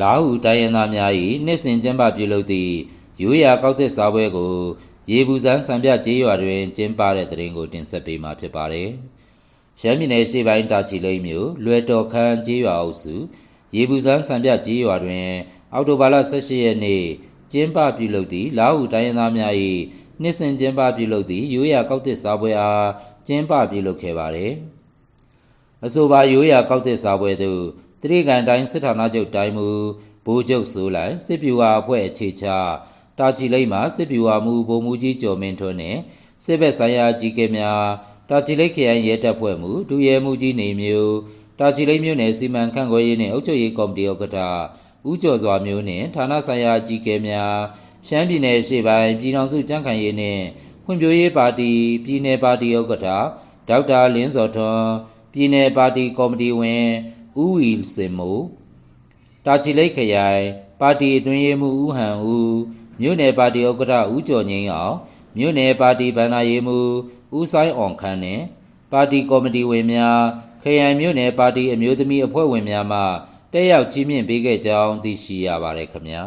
လာဟုတိုင်းရင်းသားများ၏နှစ်စဉ်ကျင်းပပြုလုပ်သည့်ရိုးရာကောက်သစ်စားပွဲကို ရေဘူးစန်းစံပြကြေးရွာတွင်ကျင်းပတဲ့တဲ့ရင်ကိုတင်ဆက်ပေးမှာဖြစ်ပါတယ်။ရှမ်းပြည်နယ်ရှေ့ပိုင်းတာချီလိမ့်မြို့လွယ်တော်ခမ်းကြေးရွာအုပ်စုရေဘူးစန်းစံပြကြေးရွာတွင် အောက်တိုဘာလ18ရက်နေ့ကျင်းပပြုလုပ်သည့်လာဟုတိုင်းရင်းသားများ၏နှစ်စဉ်ကျင်းပပြုလုပ်သည့်ရိုးရာကောက်သစ်စားပွဲအားကျင်းပပြုလုပ်ခဲ့ပါတယ်။အဆိုပါရိုးရာကောက်သစ်စားပွဲသို့ တရိကန်တိုင်းစစ်ဌာနချုပ်တိုင်းမူဘိုးချုပ်ဆိုးလိုင်စစ်ပြူဟာအဖွဲ့အခြေချတာချီလိမ့်မှာစစ်ပြူဟာမူဗိုလ်မှူးကြီးကျော်မင်းထွန်းနှင့်စစ်ဘက်ဆိုင်ရာအကြီးအကဲများတာချီလိတ်ခရိုင်ရဲတပ်ဖွဲ့မှဒုရဲမှူးကြီးနေမျိုးတာချီလိတ်မြို့နယ်စီမံခန့်ခွဲရေးနှင့်အုပ်ချုပ်ရေးကော်မတီဥက္ကဋ္ဌဦးကျော်စွာမျိုးနှင့်ဌာနဆိုင်ရာအကြီးအကဲများရှမ်းပြည်နယ်ရှေ့ပိုင်းပြည်ထောင်စုကြံ့ခိုင်ရေးနှင့်ဖွံ့ဖြိုးရေးပါတီပြည်내ပါတီဥက္ကဋ္ဌဒေါက်တာလင်းစော်ထွန်းပြည်내ပါတီကော်မတီဝင် ဦးဝီစင်မိုတာချီလိတ်ခရိုင် ပါတီအတွင်းရေးမှူးဦးဟန်ဦးမြို့နယ်ပါတီဥက္ကဋ္ဌဦးကျော်ငိမ့်အောင်မြို့နယ်ပါတီဗန္ဒာရေးမှူးဦးဆိုင်အောင်ခန်းနှင့်ပါတီကော်မတီဝင်များခရိုင်မြို့နယ်ပါတီအမျိုးသမီးအဖွဲ့ဝင်များမှတက်ရောက်ကြီးမြင့်ပေးခဲ့ကြောင်းသိရှိရပါတယ်ခင်ဗျာ